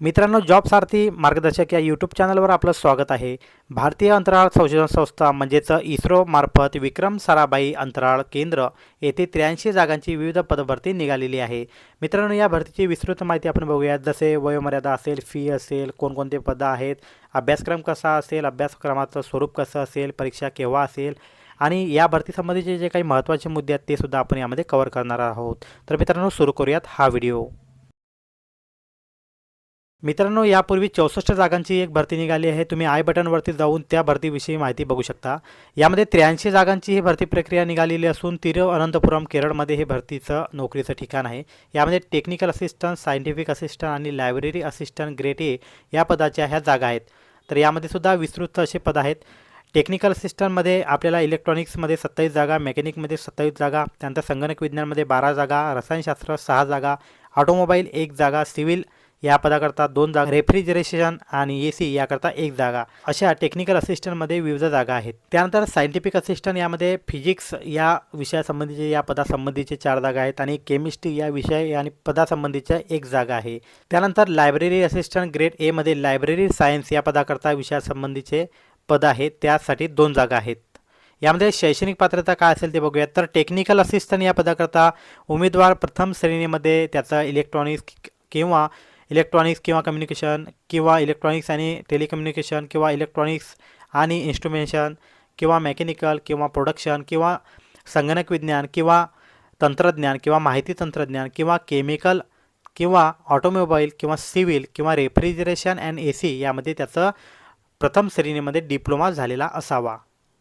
मित्रांनो जॉब सारथी मार्गदर्शक या यूट्यूब चॅनलवर आपलं स्वागत आहे. भारतीय अंतराळ संशोधन संस्था म्हणजेच इस्रोमार्फत विक्रम साराभाई अंतराळ केंद्र येथे त्र्याऐंशी जागांची विविध पदभरती निघालेली आहे. मित्रांनो या भरतीची विस्तृत माहिती आपण बघूयात. जसे वयोमर्यादा असेल फी असेल कोणकोणते पदं आहेत अभ्यासक्रम कसा असेल अभ्यासक्रमाचं स्वरूप कसं असेल परीक्षा केव्हा असेल आणि या भरतीसंबंधीचे जे काही महत्त्वाचे मुद्दे आहेत ते सुद्धा आपण यामध्ये कव्हर करणार आहोत. तर मित्रांनो सुरू करूयात हा व्हिडिओ मित्रांनो यापूर्वी चौसष्ट जागांची एक भरती निघाली आहे. तुम्ही आय बटनवरती जाऊन त्या भरतीविषयी माहिती बघू शकता. यामध्ये त्र्याऐंशी जागांची ही भरती प्रक्रिया निघालेली असून तिरुअनंतपुरम केरळमध्ये हे भरतीचं नोकरीचं ठिकाण आहे. यामध्ये टेक्निकल असिस्टंट सायंटिफिक असिस्टंट आणि लायब्ररी असिस्टंट ग्रेड ए या पदाच्या ह्या जागा आहेत. तर यामध्ये सुद्धा विस्तृत असे पद आहेत. टेक्निकल असिस्टंटमध्ये आपल्याला इलेक्ट्रॉनिक्समध्ये सत्तावीस जागा मेकॅनिकमध्ये सत्तावीस जागा त्यानंतर संगणक विज्ञानमध्ये बारा जागा रसायनशास्त्र सहा जागा ऑटोमोबाईल एक जागा सिव्हिल या पदाकरता दोन जागा रेफ्रिजरेशन आणि ए सी याकरता एक जागा. अशा टेक्निकल असिस्टंटमध्ये विविध जागा आहेत. त्यानंतर सायंटिफिक असिस्टंट यामध्ये फिजिक्स या विषयासंबंधीचे या पदासंबंधीचे चार जागा आहेत आणि केमिस्ट्री या विषय आणि पदासंबंधीच्या एक जागा आहे. त्यानंतर लायब्ररी असिस्टंट ग्रेड एमध्ये लायब्ररी सायन्स या पदाकरता विषयासंबंधीचे पद आहेत त्यासाठी दोन जागा आहेत. यामध्ये शैक्षणिक पात्रता काय असेल ते बघूयात. तर टेक्निकल असिस्टंट या पदाकरता उमेदवार प्रथम श्रेणीमध्ये त्याचा इलेक्ट्रॉनिक्स किंवा इलेक्ट्रॉनिक्स किंवा कम्युनिकेशन किंवा इलेक्ट्रॉनिक्स आणि टेलिकम्युनिकेशन किंवा इलेक्ट्रॉनिक्स आणि इन्स्ट्रुमेशन किंवा मेकॅनिकल किंवा प्रोडक्शन किंवा संगणक विज्ञान किंवा तंत्रज्ञान किंवा माहिती तंत्रज्ञान किंवा केमिकल किंवा ऑटोमोबाईल किंवा सिव्हिल किंवा रेफ्रिजरेशन अँड ए सी यामध्ये त्याचं प्रथम श्रेणीमध्ये डिप्लोमा झालेला असावा.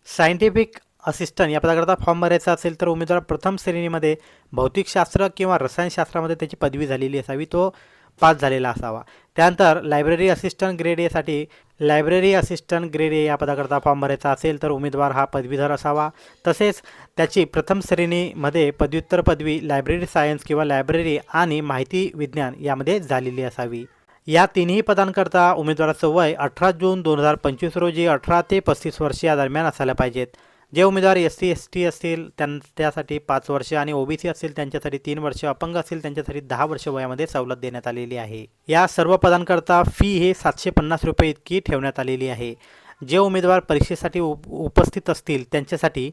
सायंटिफिक असिस्टंट या पदाकरता फॉर्म भरायचा असेल तर उमेदवार प्रथम श्रेणीमध्ये भौतिकशास्त्र किंवा रसायनशास्त्रामध्ये त्याची पदवी झालेली असावी. तो पास झालेला असावा. त्यानंतर लायब्ररी असिस्टंट ग्रेड एसाठी लायब्ररी असिस्टंट ग्रेड ए या पदाकरता फॉर्म भरायचा असेल तर उमेदवार हा पदवीधर असावा. तसेच त्याची प्रथम श्रेणीमध्ये पदव्युत्तर पदवी लायब्ररी सायन्स किंवा लायब्ररी आणि माहिती विज्ञान यामध्ये झालेली असावी. या तिन्ही पदांकरता उमेदवाराचं वय अठरा जून दोन हजार पंचवीस रोजी अठरा ते पस्तीस वर्ष या दरम्यान असायला पाहिजेत. जे उमेदवार एस सी एस टी असतील त्यां त्यासाठी पाच वर्ष आणि ओबीसी असतील त्यांच्यासाठी तीन वर्ष अपंग असतील त्यांच्यासाठी दहा वर्ष वयामध्ये सवलत देण्यात आलेली आहे. या सर्व पदांकरता फी हे सातशे पन्नास रुपये इतकी ठेवण्यात आलेली आहे. जे उमेदवार परीक्षेसाठी उप उपस्थित असतील त्यांच्यासाठी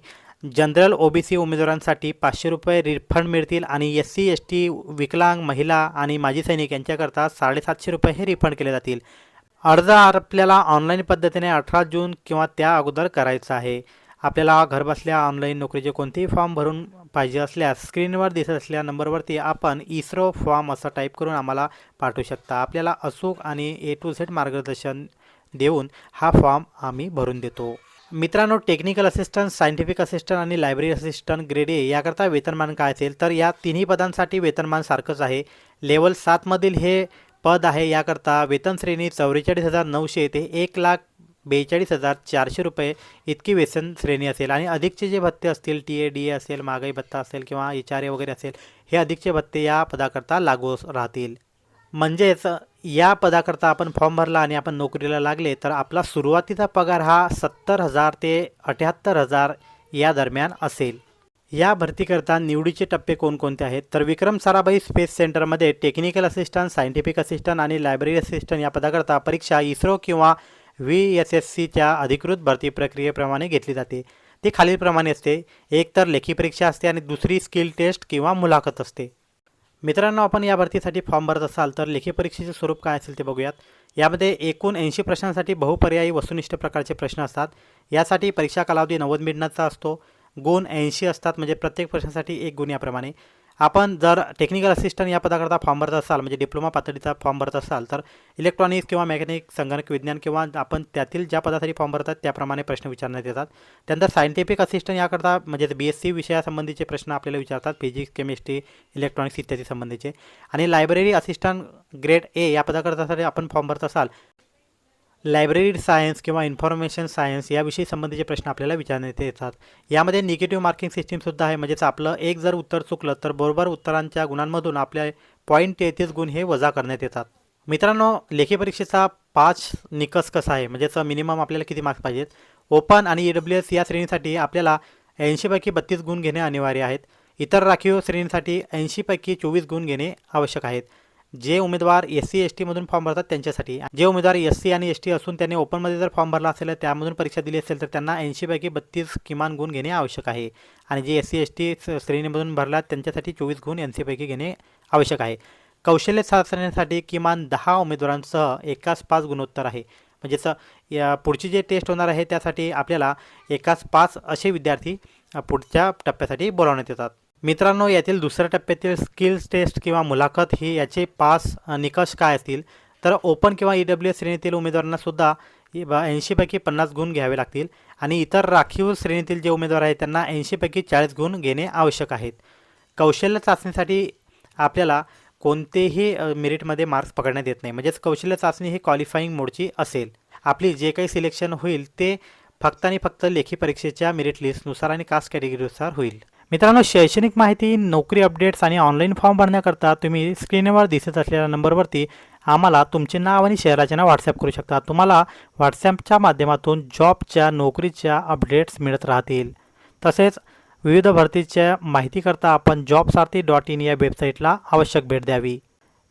जनरल ओबीसी उमेदवारांसाठी पाचशे रुपये रिफंड मिळतील आणि एस सी एस टी विकलांग महिला आणि माजी सैनिक यांच्याकरता साडेसातशे रुपये हे रिफंड केले जातील. अर्ज आपल्याला ऑनलाईन पद्धतीने अठरा जून किंवा त्या अगोदर करायचा आहे. आपल्याला घरबसल्या ऑनलाईन नोकरीचे कोणतेही फॉर्म भरून पाहिजे असल्यास स्क्रीनवर दिसत असलेल्या नंबरवरती आपण इस्रो फॉर्म असं टाईप करून आम्हाला पाठवू शकता. आपल्याला अचूक आणि ए टू झेड मार्गदर्शन देऊन हा फॉर्म आम्ही भरून देतो. मित्रांनो टेक्निकल असिस्टंट सायंटिफिक असिस्टंट आणि लायब्ररी असिस्टंट ग्रेड ए याकरता वेतनमान काय असेल? तर या तिन्ही पदांसाठी वेतनमान सारखंच आहे. लेवल सातमधील हे पद आहे. याकरता वेतन श्रेणी चौवेचाळीस हजार नऊशे ते एक लाख बेचाळीस हजार चारशे रुपये इतकी वेतन श्रेणी असेल आणि अधिकचे जे भत्ते असतील टी ए डी ए असेल महागाई भत्ता असेल किंवा एच आर ए वगैरे असेल हे अधिकचे भत्ते या पदाकरता लागू राहतील. म्हणजेच या पदाकरता आपण फॉर्म भरला आणि आपण नोकरीला लागले तर आपला सुरुवातीचा पगार हा सत्तर हजार ते अठ्याहत्तर हजार या दरम्यान असेल. या भरतीकरता निवडीचे टप्पे कोणकोणते आहेत? तर विक्रम साराभाई स्पेस सेंटरमध्ये टेक्निकल असिस्टंट सायंटिफिक असिस्टंट आणि लायब्ररी असिस्टंट या पदाकरता परीक्षा इस्रो किंवा व्ही एस एस सीच्या अधिकृत भरती प्रक्रियेप्रमाणे घेतली जाते. ती खालीलप्रमाणे असते. एक तर लेखी परीक्षा असते आणि दुसरी स्किल टेस्ट किंवा मुलाखत असते. मित्रांनो आपण या भरतीसाठी फॉर्म भरत असाल तर लेखी परीक्षेचे स्वरूप काय असेल ते बघूयात. यामध्ये एकूण ऐंशी प्रश्नांसाठी बहुपर्यायी वस्तुनिष्ठ प्रकारचे प्रश्न असतात. यासाठी परीक्षा कालावधी नव्वद मिनिटांचा असतो. गुण ऐंशी असतात म्हणजे प्रत्येक प्रश्नासाठी एक गुण याप्रमाणे. आपण जर टेक्निकल असिस्टंट या पदाकरता फॉर्म भरत असाल म्हणजे डिप्लोमा पातळीचा फॉर्म भरत असाल तर इलेक्ट्रॉनिक्स किंवा मेकॅनिक संगणक विज्ञान किंवा आपण त्यातील ज्या पदासाठी फॉर्म भरतात त्याप्रमाणे प्रश्न विचारण्यात येतात. त्यानंतर सायंटिफिक असिस्टंट याकरता म्हणजेच बी एस सी विषयासंबंधीचे प्रश्न आपल्याला विचारतात फिजिक्स केमिस्ट्री इलेक्ट्रॉनिक्स इत्यादी संबंधीचे. आणि लायब्ररी असिस्टंट ग्रेड ए या पदाकरतासाठी आपण फॉर्म भरत असाल लायब्ररी सायन्स किंवा इन्फॉर्मेशन सायन्स याविषयी संबंधीचे प्रश्न आपल्याला विचारण्यात येतात. यामध्ये निगेटिव्ह मार्किंग सिस्टीमसुद्धा आहे. म्हणजेच आपलं एक जर उत्तर चुकलं तर बरोबर उत्तरांच्या गुणांमधून आपल्या पॉईंट तेहतीस गुण हे वजा करण्यात येतात. मित्रांनो लेखी परीक्षेचा पाच निकष कसा आहे? म्हणजेच मिनिमम आपल्याला किती मार्क्स पाहिजेत? ओपन आणि ई डब्ल्यू एस या श्रेणीसाठी आपल्याला ऐंशीपैकी बत्तीस गुण घेणे अनिवार्य आहेत. इतर राखीव श्रेणीसाठी ऐंशीपैकी चोवीस गुण घेणे आवश्यक आहेत. जे उमेदवार एस सी एस टीमधून फॉर्म भरतात त्यांच्यासाठी. जे उमेदवार एस सी आणि एस टी असून त्यांनी ओपनमध्ये जर फॉर्म भरला असेल तर त्यामधून परीक्षा दिली असेल तर त्यांना ऐंशीपैकी बत्तीस किमान गुण घेणे आवश्यक आहे. आणि जे एस सी एस टी श्रेणीमधून भरला त्यांच्यासाठी चोवीस गुण एन घेणे आवश्यक आहे. कौशल्य चाचण्यासाठी किमान दहा उमेदवारांसह एकाच पाच गुणोत्तर आहे. म्हणजेच या पुढची जे टेस्ट होणार आहे त्यासाठी आपल्याला एकाच पाच असे विद्यार्थी पुढच्या टप्प्यासाठी बोलावण्यात येतात. मित्रांनो यातील दुसऱ्या टप्प्यातील स्किल्स टेस्ट किंवा मुलाखत ही याचे पास निकष काय असतील? तर ओपन किंवा ई डब्ल्यू एस श्रेणीतील उमेदवारांनासुद्धा ऐंशीपैकी पन्नास गुण घ्यावे लागतील आणि इतर राखीव श्रेणीतील जे उमेदवार आहेत त्यांना ऐंशीपैकी चाळीस गुण घेणे आवश्यक आहेत. कौशल्य चाचणीसाठी आपल्याला कोणतेही मेरिटमध्ये मार्क्स पकडण्यात येत नाही. म्हणजेच कौशल्य चाचणी ही क्वालिफाईंग मोडची असेल. आपली जे काही सिलेक्शन होईल ते फक्त आणि फक्त लेखी परीक्षेच्या मेरिट लिस्टनुसार आणि कास्ट कॅटेगरीनुसार होईल. मित्रांनो शैक्षणिक माहिती नोकरी अपडेट्स आणि ऑनलाईन फॉर्म भरण्याकरता तुम्ही स्क्रीनवर दिसत असलेल्या नंबरवरती आम्हाला तुमचे नाव आणि शहराचे नाव व्हॉट्सअप करू शकता. तुम्हाला व्हॉट्सॲपच्या माध्यमातून जॉबच्या नोकरीच्या अपडेट्स मिळत राहतील. तसेच विविध भरतीच्या माहितीकरता आपण जॉब सारथी डॉट इन या वेबसाईटला आवश्यक भेट द्यावी.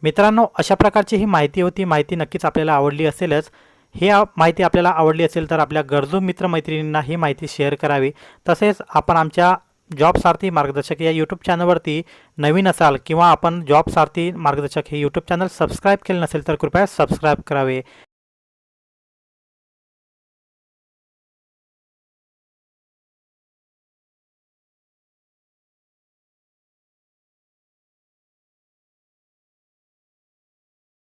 मित्रांनो अशा प्रकारची ही माहिती होती. माहिती नक्कीच आपल्याला आवडली असेलच. ही माहिती आपल्याला आवडली असेल तर आपल्या गरजू मित्रमैत्रिणींना ही माहिती शेअर करावी. तसेच आपण आमच्या जॉब सारथी मार्गदर्शक या यूट्यूब चॅनलवरती नवीन असाल किंवा आपण जॉब सारथी मार्गदर्शक हे यूट्यूब चॅनल सबस्क्राईब केलं नसेल तर कृपया सबस्क्राईब करावे.